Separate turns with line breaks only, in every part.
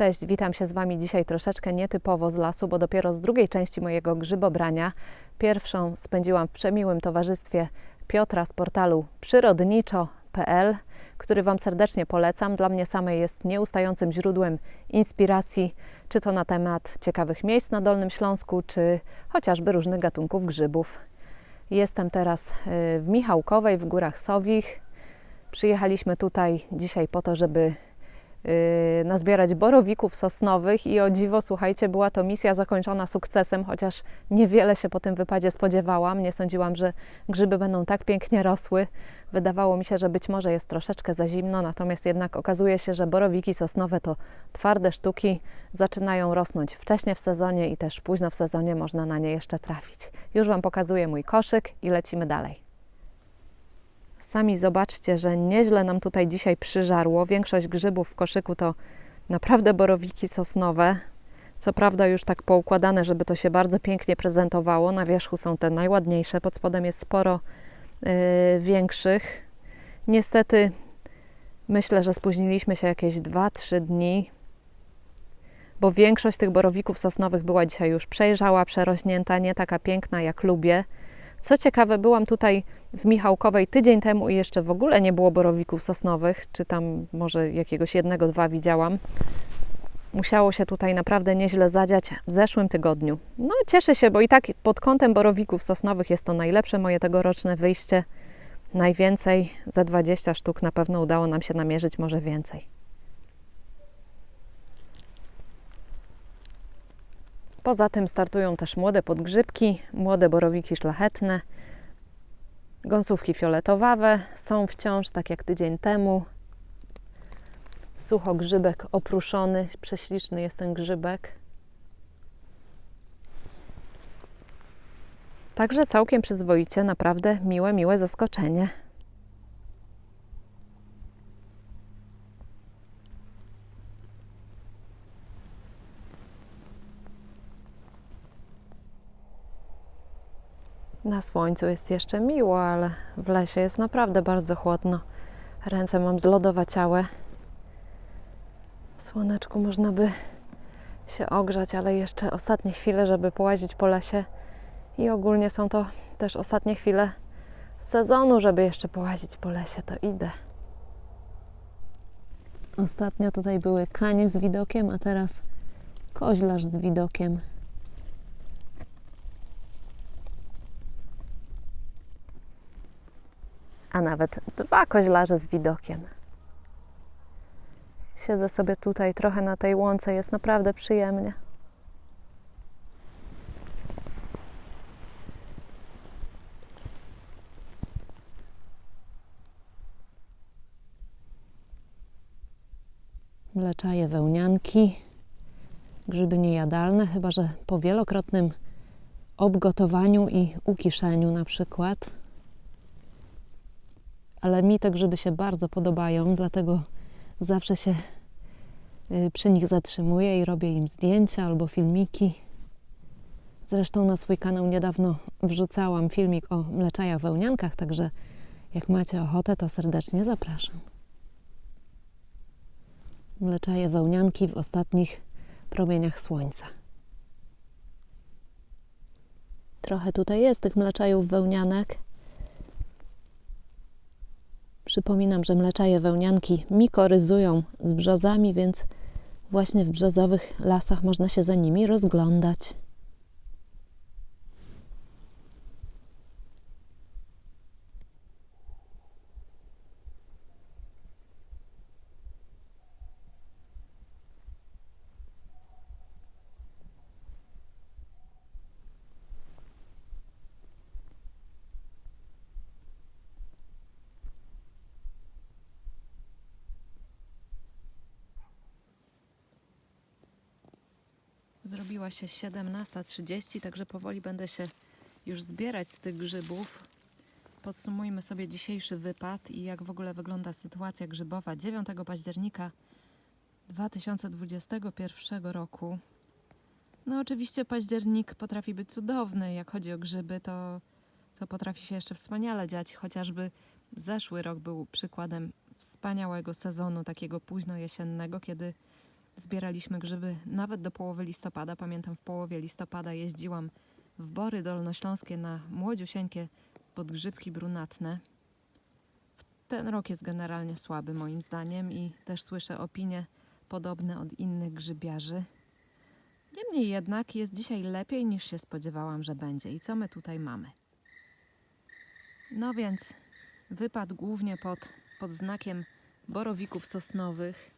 Cześć, witam się z Wami dzisiaj troszeczkę nietypowo z lasu, bo dopiero z drugiej części mojego grzybobrania. Pierwszą spędziłam w przemiłym towarzystwie Piotra z portalu przyrodniczo.pl, który Wam serdecznie polecam. Dla mnie samej jest nieustającym źródłem inspiracji, czy to na temat ciekawych miejsc na Dolnym Śląsku, czy chociażby różnych gatunków grzybów. Jestem teraz y, w Michałkowej, w Górach Sowich. Przyjechaliśmy tutaj dzisiaj po to, żeby nazbierać borowików sosnowych i o dziwo, słuchajcie, była to misja zakończona sukcesem, chociaż niewiele się po tym wypadzie spodziewałam. Nie sądziłam, że grzyby będą tak pięknie rosły. Wydawało mi się, że być może jest troszeczkę za zimno, natomiast jednak okazuje się, że borowiki sosnowe to twarde sztuki, zaczynają rosnąć wcześnie w sezonie i też późno w sezonie można na nie jeszcze trafić. Już Wam pokazuję mój koszyk i lecimy dalej. Sami zobaczcie, że nieźle nam tutaj dzisiaj przyżarło. Większość grzybów w koszyku to naprawdę borowiki sosnowe. Co prawda już tak poukładane, żeby to się bardzo pięknie prezentowało. Na wierzchu są te najładniejsze, pod spodem jest sporo yy, większych. Niestety myślę, że spóźniliśmy się jakieś 2-3 dni, bo większość tych borowików sosnowych była dzisiaj już przejrzała, przerośnięta, nie taka piękna jak lubię. Co ciekawe, byłam tutaj w Michałkowej tydzień temu i jeszcze w ogóle nie było borowików sosnowych, czy tam może jakiegoś jednego, dwa widziałam. Musiało się tutaj naprawdę nieźle zadziać w zeszłym tygodniu. No cieszę się, bo i tak pod kątem borowików sosnowych jest to najlepsze moje tegoroczne wyjście. Najwięcej, za 20 sztuk na pewno udało nam się namierzyć, może więcej. Poza tym startują też młode podgrzybki, młode borowiki szlachetne, gąsówki fioletowawe są wciąż, tak jak tydzień temu. Suchogrzybek opruszony, prześliczny jest ten grzybek. Także całkiem przyzwoicie, naprawdę miłe, miłe zaskoczenie. Na słońcu jest jeszcze miło, ale w lesie jest naprawdę bardzo chłodno. Ręce mam zlodowaciałe. W słoneczku można by się ogrzać, ale jeszcze ostatnie chwile, żeby połazić po lesie. I ogólnie są to też ostatnie chwile sezonu, żeby jeszcze połazić po lesie, to idę. Ostatnio tutaj były kanie z widokiem, a teraz koźlarz z widokiem. A nawet dwa koźlarze z widokiem. Siedzę sobie tutaj trochę na tej łące, jest naprawdę przyjemnie. Mleczaje wełnianki, grzyby niejadalne, chyba że po wielokrotnym obgotowaniu i ukiszeniu na przykład ale mi te grzyby się bardzo podobają, dlatego zawsze się y, przy nich zatrzymuję i robię im zdjęcia albo filmiki. Zresztą na swój kanał niedawno wrzucałam filmik o mleczajach wełniankach, także jak macie ochotę, to serdecznie zapraszam. Mleczaje wełnianki w ostatnich promieniach słońca. Trochę tutaj jest tych mleczajów wełnianek. Przypominam, że mleczaje wełnianki mikoryzują z brzozami, więc właśnie w brzozowych lasach można się za nimi rozglądać. Zrobiła się 17.30, także powoli będę się już zbierać z tych grzybów. Podsumujmy sobie dzisiejszy wypad i jak w ogóle wygląda sytuacja grzybowa 9 października 2021 roku. No oczywiście październik potrafi być cudowny, jak chodzi o grzyby, to, to potrafi się jeszcze wspaniale dziać, chociażby zeszły rok był przykładem wspaniałego sezonu, takiego późno jesiennego, kiedy zbieraliśmy grzyby nawet do połowy listopada. Pamiętam, w połowie listopada jeździłam w Bory Dolnośląskie na młodziusieńkie podgrzybki brunatne. Ten rok jest generalnie słaby moim zdaniem i też słyszę opinie podobne od innych grzybiarzy. Niemniej jednak jest dzisiaj lepiej niż się spodziewałam, że będzie. I co my tutaj mamy? No więc wypad głównie pod, pod znakiem borowików sosnowych.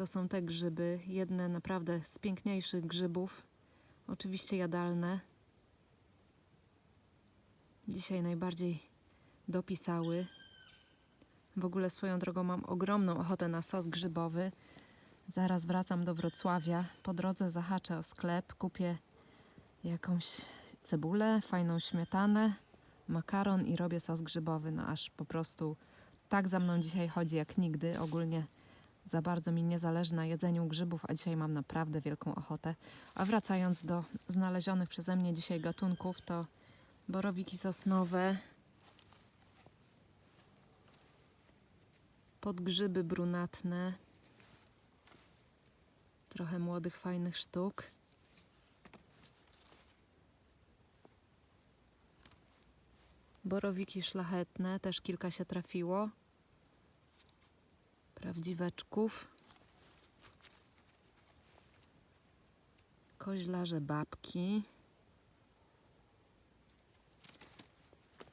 To są te grzyby, jedne naprawdę z piękniejszych grzybów, oczywiście jadalne. Dzisiaj najbardziej dopisały. W ogóle swoją drogą mam ogromną ochotę na sos grzybowy. Zaraz wracam do Wrocławia. Po drodze zahaczę o sklep, kupię jakąś cebulę, fajną śmietanę, makaron i robię sos grzybowy. No aż po prostu tak za mną dzisiaj chodzi jak nigdy. Ogólnie za bardzo mi nie zależy na jedzeniu grzybów, a dzisiaj mam naprawdę wielką ochotę. A wracając do znalezionych przeze mnie dzisiaj gatunków, to borowiki sosnowe, podgrzyby brunatne, trochę młodych, fajnych sztuk. Borowiki szlachetne, też kilka się trafiło. Prawdziweczków. Koźlarze babki.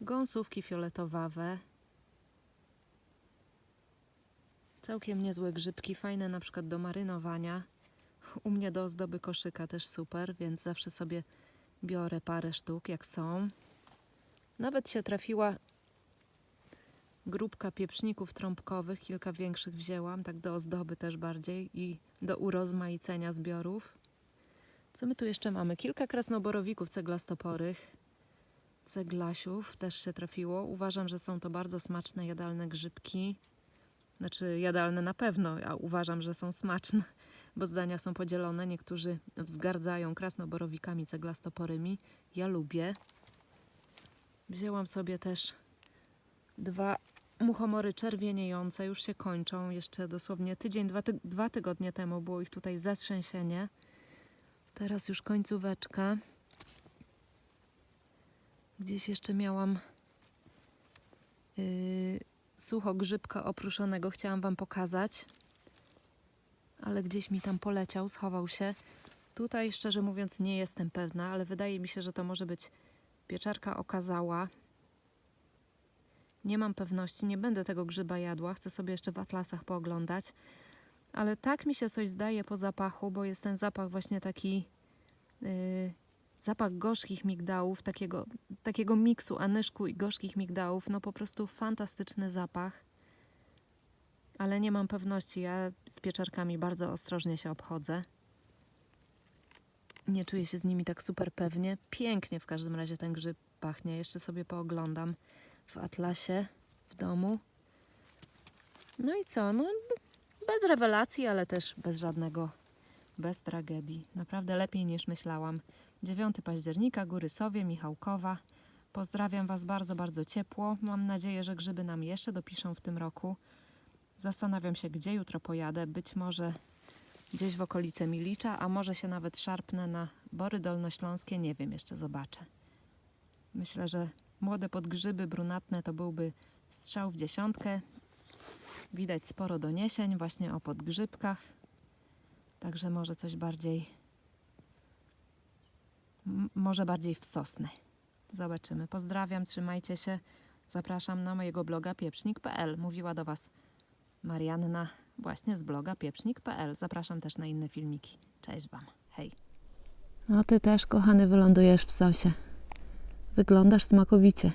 Gąsówki fioletowawe. Całkiem niezłe grzybki, fajne na przykład do marynowania. U mnie do ozdoby koszyka też super, więc zawsze sobie biorę parę sztuk, jak są. Nawet się trafiła grupka pieprzników trąbkowych, kilka większych wzięłam, tak do ozdoby też bardziej i do urozmaicenia zbiorów. Co my tu jeszcze mamy? Kilka krasnoborowików ceglastoporych, ceglasiów też się trafiło. Uważam, że są to bardzo smaczne, jadalne grzybki. Znaczy jadalne na pewno, a uważam, że są smaczne, bo zdania są podzielone. Niektórzy wzgardzają krasnoborowikami ceglastoporymi. Ja lubię. Wzięłam sobie też dwa muchomory czerwieniejące, już się kończą. Jeszcze dosłownie tydzień, dwa, dwa tygodnie temu było ich tutaj zatrzęsienie. Teraz już końcóweczka. Gdzieś jeszcze miałam yy, sucho grzybka opruszonego. Chciałam Wam pokazać, ale gdzieś mi tam poleciał, schował się. Tutaj, szczerze mówiąc, nie jestem pewna, ale wydaje mi się, że to może być pieczarka okazała. Nie mam pewności, nie będę tego grzyba jadła. Chcę sobie jeszcze w atlasach pooglądać. Ale tak mi się coś zdaje po zapachu, bo jest ten zapach właśnie taki yy, zapach gorzkich migdałów, takiego, takiego miksu anyszku i gorzkich migdałów. No po prostu fantastyczny zapach. Ale nie mam pewności. Ja z pieczarkami bardzo ostrożnie się obchodzę. Nie czuję się z nimi tak super pewnie. Pięknie w każdym razie ten grzyb pachnie. Jeszcze sobie pooglądam w atlasie w domu. No i co? No, bez rewelacji, ale też bez żadnego, bez tragedii. Naprawdę lepiej niż myślałam. 9 października, Góry Sowie, Michałkowa. Pozdrawiam Was bardzo, bardzo ciepło. Mam nadzieję, że grzyby nam jeszcze dopiszą w tym roku. Zastanawiam się, gdzie jutro pojadę. Być może gdzieś w okolice Milicza, a może się nawet szarpnę na Bory Dolnośląskie. Nie wiem, jeszcze zobaczę. Myślę, że młode podgrzyby brunatne to byłby strzał w dziesiątkę. Widać sporo doniesień właśnie o podgrzybkach. Także może coś bardziej może bardziej w sosny. Zobaczymy. Pozdrawiam, trzymajcie się. Zapraszam na mojego bloga pieprznik.pl. Mówiła do Was Marianna właśnie z bloga pieprznik.pl. Zapraszam też na inne filmiki. Cześć Wam. Hej. No Ty też, kochany, wylądujesz w sosie. Wyglądasz smakowicie.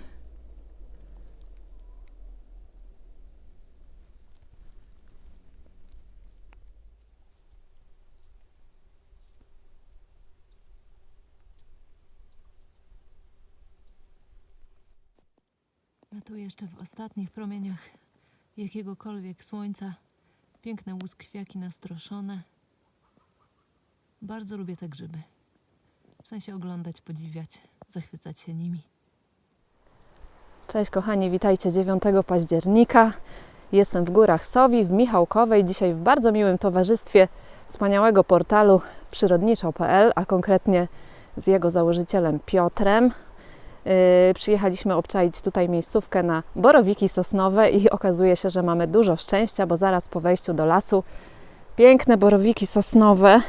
A tu jeszcze w ostatnich promieniach jakiegokolwiek słońca piękne łuskwiaki nastroszone. Bardzo lubię te grzyby. W sensie oglądać, podziwiać, zachwycać się nimi. Cześć kochani, witajcie 9 października. Jestem w Górach Sowi, w Michałkowej, dzisiaj w bardzo miłym towarzystwie wspaniałego portalu przyrodniczo.pl, a konkretnie z jego założycielem Piotrem. Yy, przyjechaliśmy obczaić tutaj miejscówkę na borowiki sosnowe i okazuje się, że mamy dużo szczęścia, bo zaraz po wejściu do lasu piękne borowiki sosnowe.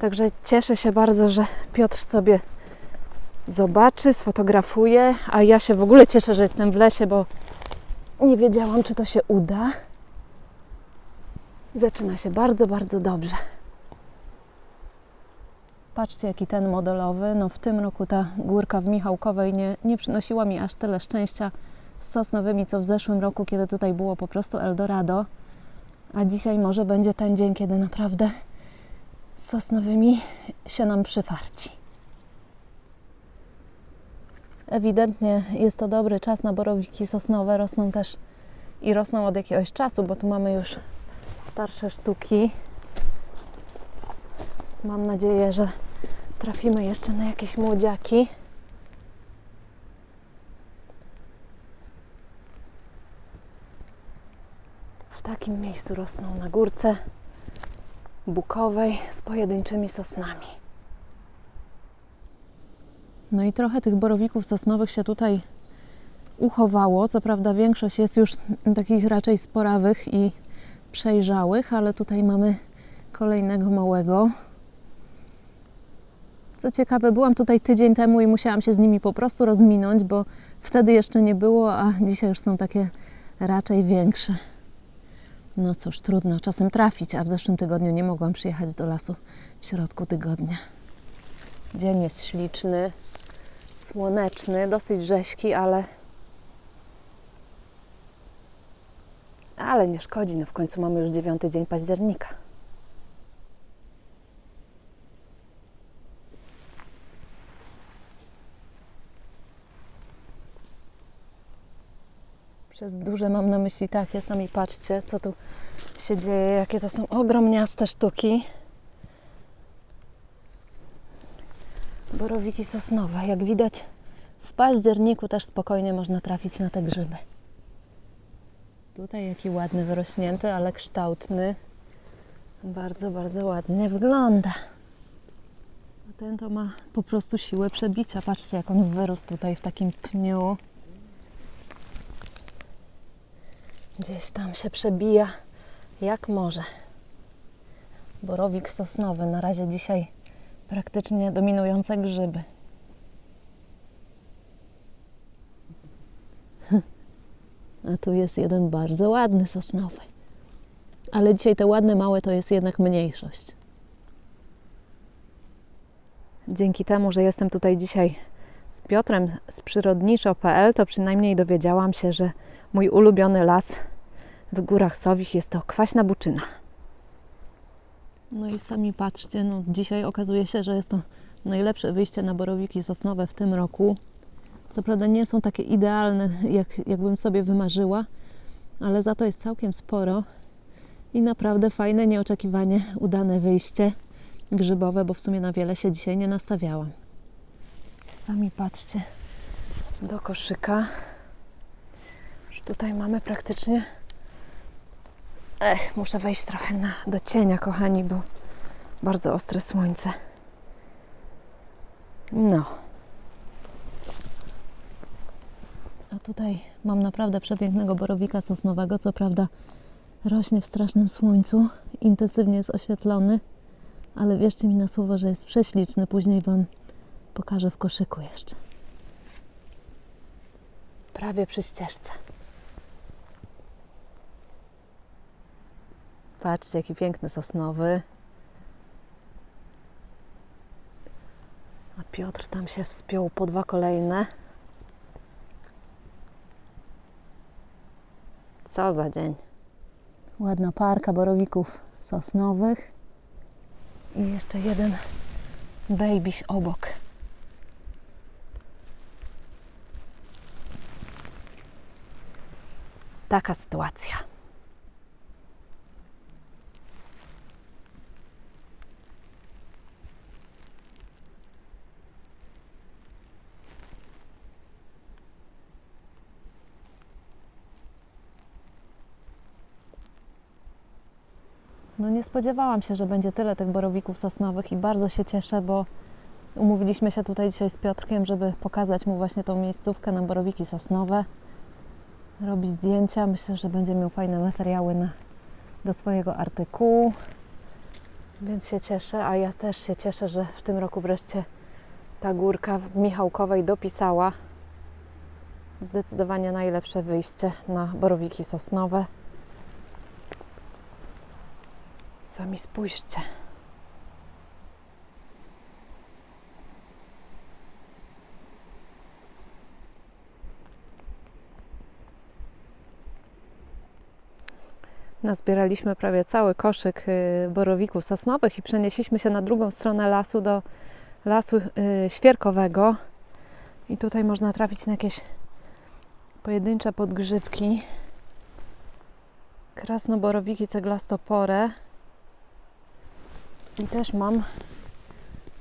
Także cieszę się bardzo, że Piotr sobie zobaczy, sfotografuje, a ja się w ogóle cieszę, że jestem w lesie, bo nie wiedziałam, czy to się uda. Zaczyna się bardzo, bardzo dobrze. Patrzcie, jaki ten modelowy. No w tym roku ta górka w Michałkowej nie, nie przynosiła mi aż tyle szczęścia z sosnowymi, co w zeszłym roku, kiedy tutaj było po prostu Eldorado. A dzisiaj może będzie ten dzień, kiedy naprawdę sosnowymi się nam przyfarci. Ewidentnie jest to dobry czas na borowiki sosnowe. Rosną też i rosną od jakiegoś czasu, bo tu mamy już starsze sztuki. Mam nadzieję, że trafimy jeszcze na jakieś młodziaki. W takim miejscu rosną na górce bukowej z pojedynczymi sosnami. No i trochę tych borowików sosnowych się tutaj uchowało. Co prawda większość jest już takich raczej sporawych i przejrzałych, ale tutaj mamy kolejnego małego. Co ciekawe, byłam tutaj tydzień temu i musiałam się z nimi po prostu rozminąć, bo wtedy jeszcze nie było, a dzisiaj już są takie raczej większe. No cóż, trudno czasem trafić, a w zeszłym tygodniu nie mogłam przyjechać do lasu w środku tygodnia. Dzień jest śliczny, słoneczny, dosyć rzeźki, ale ale nie szkodzi, no w końcu mamy już dziewiąty dzień października. Przez duże mam na myśli takie, sami patrzcie, co tu się dzieje, jakie to są ogromniaste sztuki. Borowiki sosnowe, jak widać w październiku też spokojnie można trafić na te grzyby. Tutaj jaki ładny, wyrośnięty, ale kształtny. Bardzo, bardzo ładnie wygląda. A ten to ma po prostu siłę przebicia. Patrzcie, jak on wyrósł tutaj w takim pniu. Gdzieś tam się przebija jak może. Borowik sosnowy. Na razie dzisiaj praktycznie dominujące grzyby. A tu jest jeden bardzo ładny sosnowy. Ale dzisiaj te ładne, małe to jest jednak mniejszość. Dzięki temu, że jestem tutaj dzisiaj z Piotrem z przyrodniczo.pl, to przynajmniej dowiedziałam się, że mój ulubiony las w Górach Sowich jest to Kwaśna Buczyna. No i sami patrzcie, no dzisiaj okazuje się, że jest to najlepsze wyjście na borowiki sosnowe w tym roku. Co prawda nie są takie idealne, jak, jakbym sobie wymarzyła, ale za to jest całkiem sporo i naprawdę fajne, nieoczekiwanie udane wyjście grzybowe, bo w sumie na wiele się dzisiaj nie nastawiałam. Sami patrzcie do koszyka. Już tutaj mamy praktycznie. Ech, muszę wejść trochę na, do cienia, kochani, bo bardzo ostre słońce. No. A tutaj mam naprawdę przepięknego borowika sosnowego. Co prawda rośnie w strasznym słońcu, intensywnie jest oświetlony, ale wierzcie mi na słowo, że jest prześliczny. Później Wam pokażę w koszyku jeszcze. Prawie przy ścieżce. Patrzcie, jaki piękny sosnowy. A Piotr tam się wspiął po dwa kolejne. Co za dzień. Ładna parka borowików sosnowych. I jeszcze jeden babyś obok. Taka sytuacja. Nie spodziewałam się, że będzie tyle tych borowików sosnowych i bardzo się cieszę, bo umówiliśmy się tutaj dzisiaj z Piotrkiem, żeby pokazać mu właśnie tą miejscówkę na borowiki sosnowe. Robić zdjęcia. Myślę, że będzie miał fajne materiały na, do swojego artykułu. Więc się cieszę, a ja też się cieszę, że w tym roku wreszcie ta górka w Michałkowej dopisała. Zdecydowanie najlepsze wyjście na borowiki sosnowe. Sami spójrzcie. Nazbieraliśmy prawie cały koszyk y, borowików sosnowych i przenieśliśmy się na drugą stronę lasu do lasu y, świerkowego. I tutaj można trafić na jakieś pojedyncze podgrzybki. Krasnoborowiki ceglastopore. I też mam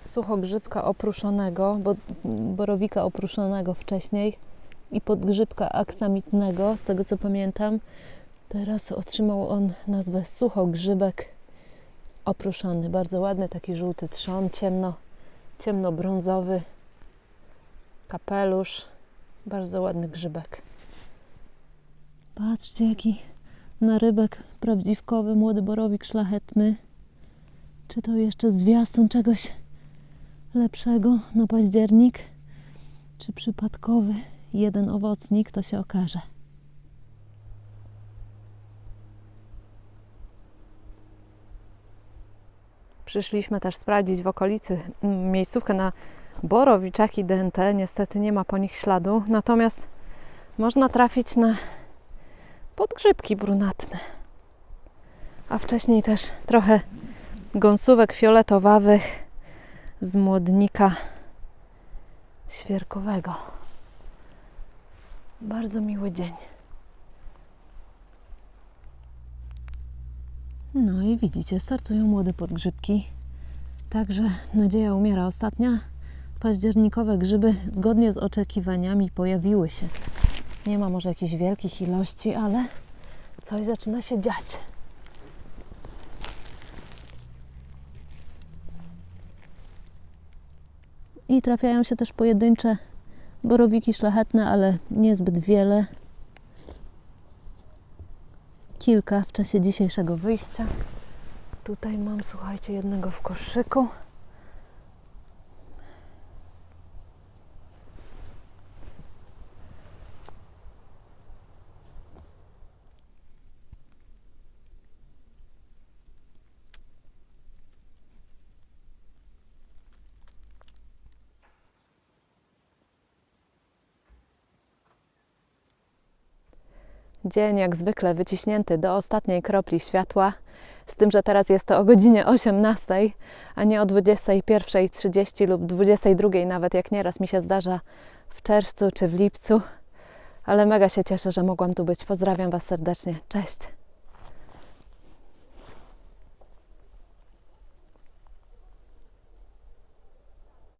suchogrzybka opruszonego, bo, borowika opruszonego wcześniej i podgrzybka aksamitnego, z tego co pamiętam. Teraz otrzymał on nazwę suchogrzybek opruszony. Bardzo ładny, taki żółty trzon, ciemno, ciemnobrązowy kapelusz. Bardzo ładny grzybek. Patrzcie, jaki narybek prawdziwkowy, młody borowik szlachetny. Czy to jeszcze zwiastun czegoś lepszego na październik? Czy przypadkowy jeden owocnik, to się okaże. Przyszliśmy też sprawdzić w okolicy miejscówkę na borowiczaki dente. Niestety nie ma po nich śladu, natomiast można trafić na podgrzybki brunatne. A wcześniej też trochę gąsówek fioletowawych z młodnika świerkowego. Bardzo miły dzień. No i widzicie, startują młode podgrzybki. Także nadzieja umiera ostatnia. Październikowe grzyby zgodnie z oczekiwaniami pojawiły się. Nie ma może jakichś wielkich ilości, ale coś zaczyna się dziać. I trafiają się też pojedyncze borowiki szlachetne, ale niezbyt wiele. Kilka w czasie dzisiejszego wyjścia. Tutaj mam, słuchajcie, jednego w koszyku. Dzień jak zwykle wyciśnięty do ostatniej kropli światła, z tym, że teraz jest to o godzinie 18, a nie o 21.30 lub 22.00, nawet jak nieraz mi się zdarza w czerwcu czy w lipcu. Ale mega się cieszę, że mogłam tu być. Pozdrawiam Was serdecznie. Cześć!